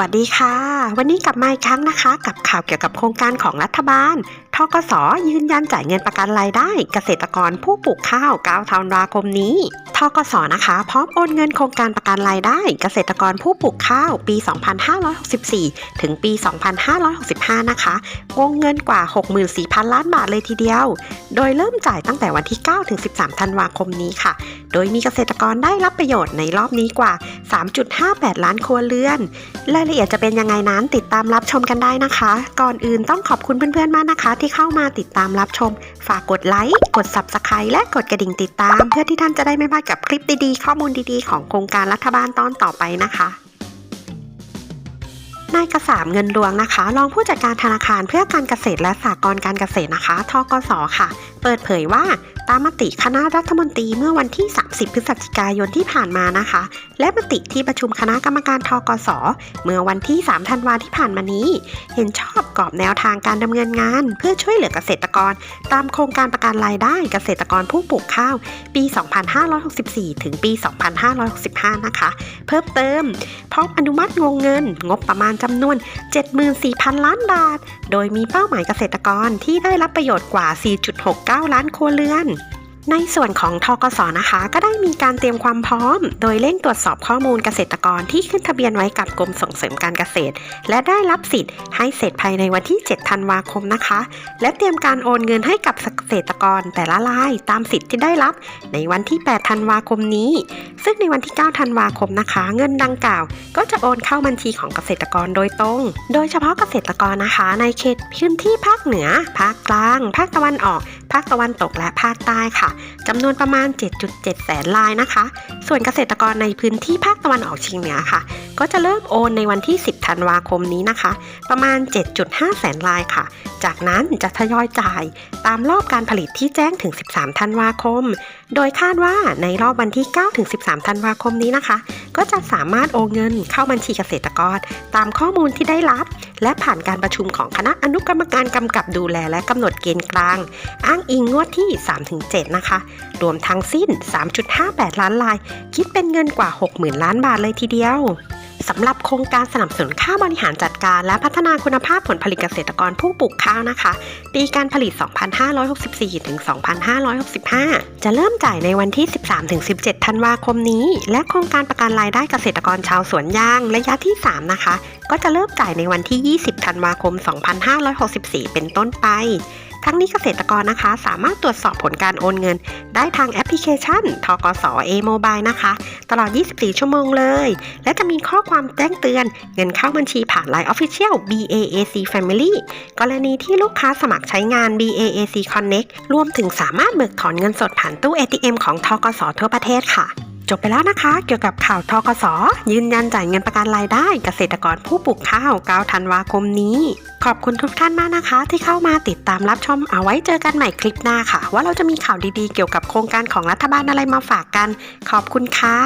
สวัสดีค่ะ วันนี้กลับมาอีกครั้งนะคะ กับข่าวเกี่ยวกับโครงการของรัฐบาล ทกสยืนยันจ่ายเงินประกันรายได้ เกษตรกรผู้ปลูกข้าว9ธันวาคมนี้ทกสนะคะ พร้อมโอนเงินโครงการประกันรายได้ เกษตรกรผู้ปลูกข้าวปี 2564 ถึงปี 2565 นะคะ วงเงินกว่า 64,000 ล้านบาทเลยทีเดียว โดยเริ่มจ่ายตั้งแต่วันที่ 9 ถึง 13 ธันวาคมนี้ค่ะ โดยมีเกษตรกรได้รับประโยชน์ในรอบนี้กว่า 3.58 ล้านครัวเรือน รายละเอียดจะเป็นยังไงนั้นติดตามรับชมกันได้นะคะ ก่อนอื่นต้องขอบคุณเพื่อนๆมากนะคะที่เข้ามาติดตามรับชม ฝากกดไลค์ กด Subscribe และกดกระดิ่งติดตาม เพื่อที่ท่านจะได้ไม่พลาดกับคลิปดีๆ ข้อมูลดีๆ ของโครงการรัฐบาลตอนต่อไปนะคะนายกสามเงินรวงนะคะ รองผู้จัดการธนาคารเพื่อการเกษตรและสหกรณ์การเกษตรนะคะทกสค่ะ เปิดเผยว่า ตามมติคณะรัฐมนตรีเมื่อวันที่ 30 พฤศจิกายนที่ผ่านมานะคะ และมติที่ประชุมคณะกรรมการทกสเมื่อวันที่ 3 ธันวาที่ผ่านมานี้ เห็นชอบกรอบแนวทางการดำเนินงาน เพื่อช่วยเหลือเกษตรกร ตามโครงการประกันรายได้เกษตรกรผู้ปลูกข้าว ปี 2564 ถึงปี 2565 นะคะ เพิ่มเติมพร้อมอนุมัติงงเงิน งบประมาณจำนวน 74,000 ล้านบาท โดยมีเป้าหมายเกษตรกรที่ได้รับประโยชน์กว่า 4.69 ล้านครัวเรือน ในส่วนของทกสนะคะ ก็ได้มีการเตรียมความพร้อม โดยเร่งตรวจสอบข้อมูลเกษตรกรที่ขึ้นทะเบียนไว้กับกรมส่งเสริมการเกษตร และได้รับสิทธิ์ให้เสร็จภายในวันที่ 7 ธันวาคมนะคะ และเตรียมการโอนเงินให้กับเกษตรกรแต่ละรายตามสิทธิ์ที่ได้รับ ในวันที่ 8 ธันวาคมนี้ ซึ่งในวันที่ 9 ธันวาคมนะคะ เงินดังกล่าว ก็จะโอนเข้าบัญชีของเกษตรกรโดยตรง โดยเฉพาะเกษตรกรนะคะ ในเขตพื้นที่ภาคเหนือ ภาคกลาง ภาคตะวันออกาคตะวันตกและภาคใต้ค่ะจำนวนประมาณ 7.7 แสนรายนะคะ ส่วนเกษตรกรในพื้นที่ภาคตะวันออกเฉียงเหนือค่ะ ก็จะเริ่มโอนในวันที่ 10 ธันวาคมนี้นะคะ ประมาณ 7.5 แสนรายค่ะ จากนั้นจะทยอยจ่ายตามรอบการผลิตที่แจ้งถึง 13 ธันวาคม โดยคาดว่าในรอบวันที่ 9 ถึง 13 ธันวาคมนี้นะคะ ก็จะสามารถโอนเงินเข้าบัญชีเกษตรกร ตามข้อมูลที่ได้รับ และผ่านการประชุมของคณะอนุกรรมการกำกับดูแลและกำหนดเกณฑ์กลาง อ้างอิงงวดที่ 3-7 นะคะ รวมทั้งสิ้น 3.58 ล้านลาย คิดเป็นเงินกว่า 60,000 ล้านบาทเลยทีเดียว สำหรับโครงการสนับสนุนค่าบริหารจัดการและพัฒนาคุณภาพผลผลิตเกษตรกรผู้ปลูกข้าวนะคะ ปีการผลิต 2564 ถึง 2565 จะเริ่มจ่ายในวันที่ 13 ถึง 17 ธันวาคมนี้ และโครงการประกันรายได้เกษตรกรชาวสวนยางระยะที่ 3 นะคะ ก็จะเริ่มจ่ายในวันที่ 20 ธันวาคม 2564 เป็นต้นไป ทั้งนี้เกษตรกรนะคะ สามารถตรวจสอบผลการโอนเงิน ได้ทางแอปพลิเคชันทกส A-Mobile นะคะ ตลอด 24 ชั่วโมงเลย และจะมีข้อความแจ้งเตือน เงินเข้าบัญชีผ่าน Line Official BAAC Family กรณีที่ลูกค้าสมัครใช้งาน BAAC Connect รวมถึงสามารถเบิกถอนเงินสดผ่านตู้ ATM ของทกสทั่วประเทศค่ะ จบไปแล้วนะคะ เกี่ยวกับข่าวทกส ยืนยันจ่ายเงินประกันรายได้เกษตรกรผู้ปลูกข้าว9ธันวาคมนี้ ขอบคุณทุกท่านมากนะคะ ที่เข้ามาติดตามรับชมเอาไว้เจอกันใหม่คลิปหน้าค่ะ ว่าเราจะมีข่าวดีๆ เกี่ยวกับโครงการของรัฐบาลอะไรมาฝากกัน ขอบคุณค่ะ